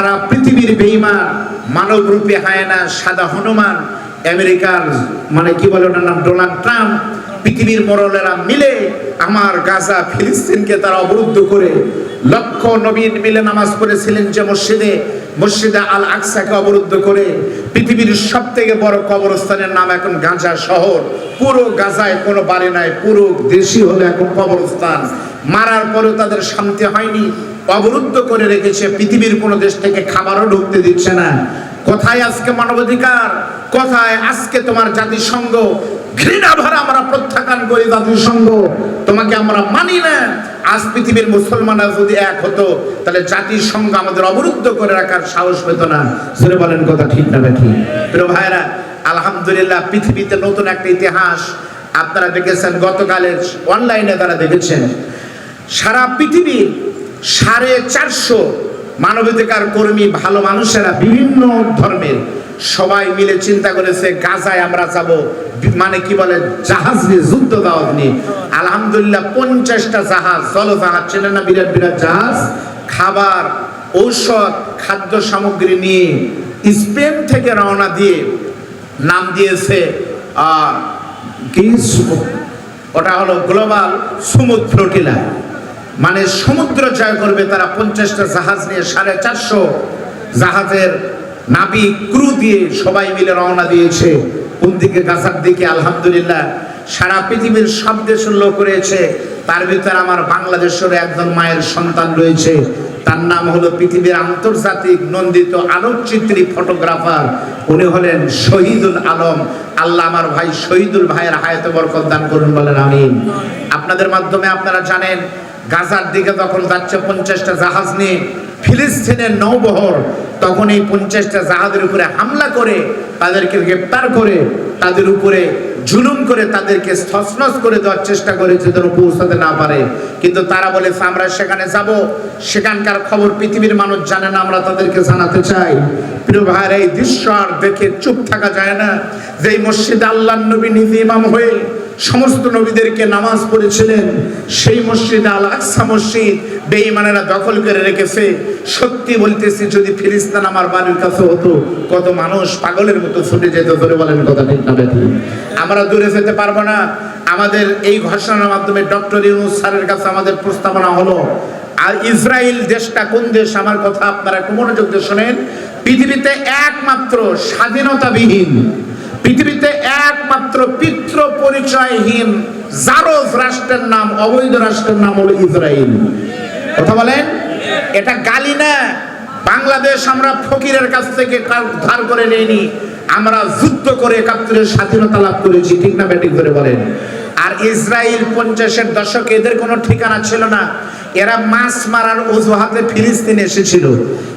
সারা পৃথিবীর বেইমান মানব রূপে হায়না সাদা হনুমান, আমেরিকার মানে কি বলে ওনার নাম, ডোনাল্ড ট্রাম্প, পৃথিবীর মরলেরা মিলে আমার গাজা, ফিলিস্তিনকে তারা অবরুদ্ধ করে লক্ষ নবীন মিলে নামাজ পড়েছিলেন যে মসজিদে মসজিদে আল আকসাকে অবরুদ্ধ করে পৃথিবীর সব থেকে বড় কবরস্থানের নাম এখন গাজা শহর। পুরো গাজায় কোনো বাড়ি নাই, পুরো দেশই হলো এখন কবরস্থান। মারার পরেও তাদের শান্তি হয়নি, অবরুদ্ধ করে রেখেছে, পৃথিবীর কোনো দেশ থেকে খাবারও ঢুকতে দিচ্ছে না। কোথায় আজকে মানবাধিকার? কোথায় আজকে তোমার জাতিসংঘ? ঘৃণা ভরা আমরা প্রত্যাখ্যান করি জাতিসংঘ। তোমাকে আমরা মানি না। আজ পৃথিবীর মুসলমানরা যদি এক হতো, তাহলে জাতিসংঘ আমাদের অবরুদ্ধ করে রাখার সাহস পেত না। জোরে বলেন কথা ঠিক না ঠিক প্রিয় ভাইরা আলহামদুলিল্লাহ, পৃথিবীতে নতুন একটা ইতিহাস আপনারা দেখেছেন গতকালের অনলাইনে তারা দেখেছেন। সারা পৃথিবীর সাড়ে চারশো মানবাধিকার কর্মী ভালো মানুষেরা বিভিন্ন ধর্মের সবাই মিলে চিন্তা করেছে, গাজায় আমরা যাব। মানে কি বলে, জাহাজ নিয়ে, যুদ্ধ দাওয়াত নিয়ে। আলহামদুলিল্লাহ পঞ্চাশটা জাহাজ, জলজাহাজ ছিলেন না বিরাট বিরাট জাহাজ, খাবার, ঔষধ, খাদ্য সামগ্রী নিয়ে স্পেন থেকে রওনা দিয়ে নাম দিয়েছে কি? ওটা হলো গ্লোবাল সমুদ্র টিলা। মানে সমুদ্র জয় করবে তারা পঞ্চাশটা জাহাজ নিয়ে সাড়ে চারশো জাহাজের নাবিক ক্রু দিয়ে সবাই মিলে রওনা দিয়েছে। কোন দিকে গাছার দিকে? আলহামদুলিল্লাহ। সারা পৃথিবীর সব দেশের লোক রয়েছে তার ভিতরে আমার বাংলাদেশের একজন মায়ের সন্তান রয়েছে। তার নাম হলো পৃথিবীর আন্তর্জাতিক নন্দিত আলোকচিত্রী ফটোগ্রাফার। উনি হলেন শহীদুল আলম। আল্লাহ আমার ভাই শহীদুল ভাইয়ের হায়াতে বরকত দান করুন বলেন, আমিন। আপনাদের মাধ্যমে আপনারা জানেন গাজার দিকে তখন যাচ্ছে পঞ্চাশটা জাহাজ নিয়ে ফিলিস্তিনের নৌবহর, তখন এই পঞ্চাশটা জাহাজের উপরে হামলা করে, তাদেরকে গ্রেপ্তার করে, তাদের উপরে জুলুম করে, তাদেরকে স্থসনস করে দেওয়ার চেষ্টা করেছে যেন পৌঁছাতে না পারে। কিন্তু তারা বলেছে, আমরা সেখানে যাব। সেখানকার খবর পৃথিবীর মানুষ জানে না, আমরা তাদেরকে জানাতে চাই। প্রিয় ভাইয়ের, এই দৃশ্য আর দেখে চুপ থাকা যায় না। যে মসজিদে আল্লাহ নবী নিজে ইমাম হয়ে সমস্ত নবীদেরকে নামাজ পড়েছিলেন। সেই মসজিদ আল আকসা মসজিদ বেঈমানেরা দখল করে রেখেছে। সত্যি বলতেছি, যদি ফিলিস্তান আমার বাড়ির কাছে হতো, কত মানুষ পাগলের মতো ছুটে যেত, ধরে বলেন কথা ঠিক না? আমরা দূরে যেতে পারব না। আমাদের এই ঘোষণার মাধ্যমে ডক্টর ইউনুস স্যারের কাছে আমাদের প্রস্তাবনা হলো, আর ইসরায়েল দেশটা কোন দেশ? আমার কথা আপনারা একটু মনোযোগ দিয়ে শোনেন। পৃথিবীতে একমাত্র স্বাধীনতাবিহীন পৃথিবীতে একমাত্র পিতৃ পরিচয়হীন জারজ রাষ্ট্রের নাম, অবৈধ রাষ্ট্রের নাম হলো ইসরায়েল কথা বলেন? এটা গালি না। বাংলাদেশ আমরা ফকিরের কাছ থেকে ধার করে নেইনি আমরা যুদ্ধ করে একাত্তরের স্বাধীনতা লাভ করেছি। ঠিক না ব্যাটিং করে বলেন? আর ইসরায়েল পঞ্চাশের দশকে এদের কোনো ঠিকানা ছিল না। এরা মাছ মারার অজুহাতে ফিলিস্তিনে এসেছিল।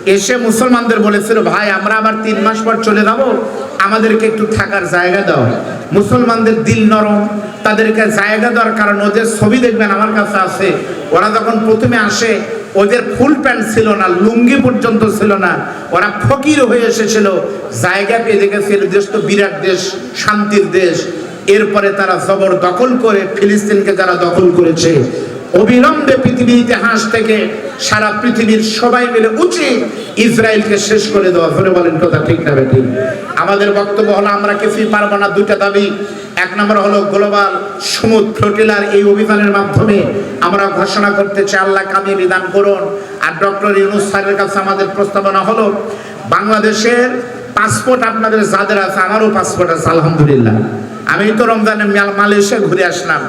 এসে মুসলমানদের বলেছিল, ভাই, আমরা আবার তিন মাস পর চলে যাব। আমাদেরকে একটু থাকার জায়গা দাও। মুসলমানদের দিল নরম, তাদেরকে জায়গা দেওয়ার কারণ ওদের ছবি দেখবেন, আমার কাছে আছে। ওরা যখন প্রথমে আসে, ওদের ফুল প্যান্ট ছিল না, লুঙ্গি পর্যন্ত ছিল না। ওরা ফকির হয়ে এসেছিল। জায়গা পেয়ে দেখেছিল দেশ তো বিরাট দেশ, শান্তির দেশ। এরপরে তারা জবর দখল করে ফিলিস্তিনকে যারা দখল করেছে অবিলম্বে পৃথিবীর ইতিহাস থেকে সারা পৃথিবীর সবাই মিলে উচিত ইসরায়েলকে শেষ করে দেওয়া। ধরে বলেন, কথা ঠিক না বেটি আমাদের বক্তব্য হলো, আমরা কিছুই পারব না। দুইটা দাবি। এক নম্বর হলো, গ্লোবাল সমুদ্র ফ্লোটিলার এই অভিযানের মাধ্যমে আমরা ঘোষণা করতে চাই, আল্লাহ কামিয়ে বিধান করুন। আর ডক্টর ইউনুস স্যারের কাছে আমাদের প্রস্তাবনা হলো, বাংলাদেশের পাসপোর্ট আপনাদের যাদের আছে, আমারও পাসপোর্ট আছে, আলহামদুলিল্লাহ। আমি তো রমজানে মাল- মালয়েশিয়া ঘুরে আসলাম।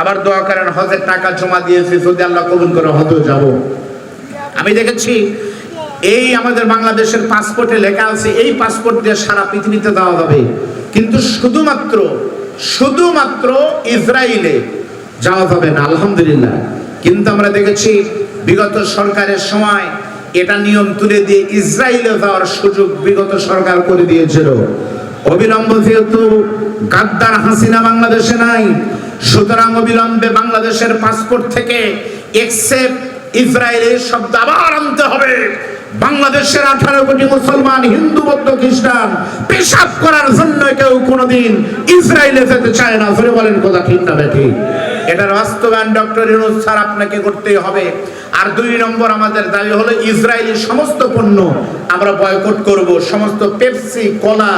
আবার দোয়া করেন, হজের টাকা জমা দিয়েছি, যদি আল্লাহ কবুল করে, হজও যাব। আমি দেখেছি, এই আমাদের বাংলাদেশের পাসপোর্টে লেখা আছে, এই পাসপোর্ট দিয়ে সারা পৃথিবীতে দেওয়া যাবে। কিন্তু শুধুমাত্র শুধুমাত্র ইসরায়েলে যাওয়া যাবে না, আলহামদুলিল্লাহ। কিন্তু আমরা দেখেছি, বিগত সরকারের সময় এটা নিয়ম তুলে দিয়ে ইসরায়েলে যাওয়ার সুযোগ বিগত সরকার করে দিয়েছিল। অবিলম্ব যেহেতু গাদ্দার হাসিনা বাংলাদেশে নাই, সুতরাং অবিলম্বে বাংলাদেশের পাসপোর্ট থেকে এক্সেপ্ট ইসরায়েলের শব্দ আবার আনতে হবে। বাংলাদেশের আঠারো কোটি মুসলমান, হিন্দু, বৌদ্ধ, খ্রিস্টান পেশাব করার জন্য কেউ কোনোদিন ইসরায়েলে যেতে চায় না। বলেন, কথা ঠিক না ঠিক? এটার বাস্তবায়ন ডক্টর ইউনুস স্যার আপনাকে করতেই হবে। আর দুই নম্বর আমাদের দাবি হলো, ইসরায়েলি সমস্ত পণ্য আমরা বয়কট করব। সমস্ত পেপসি, কলা,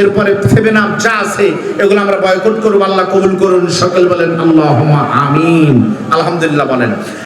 এরপরে সেভেন আপ যা আছে, এগুলো আমরা বয়কট করব। আল্লাহ কবুল করুন, সকল বলেন আল্লাহ আমিন। আলহামদুলিল্লাহ বলেন।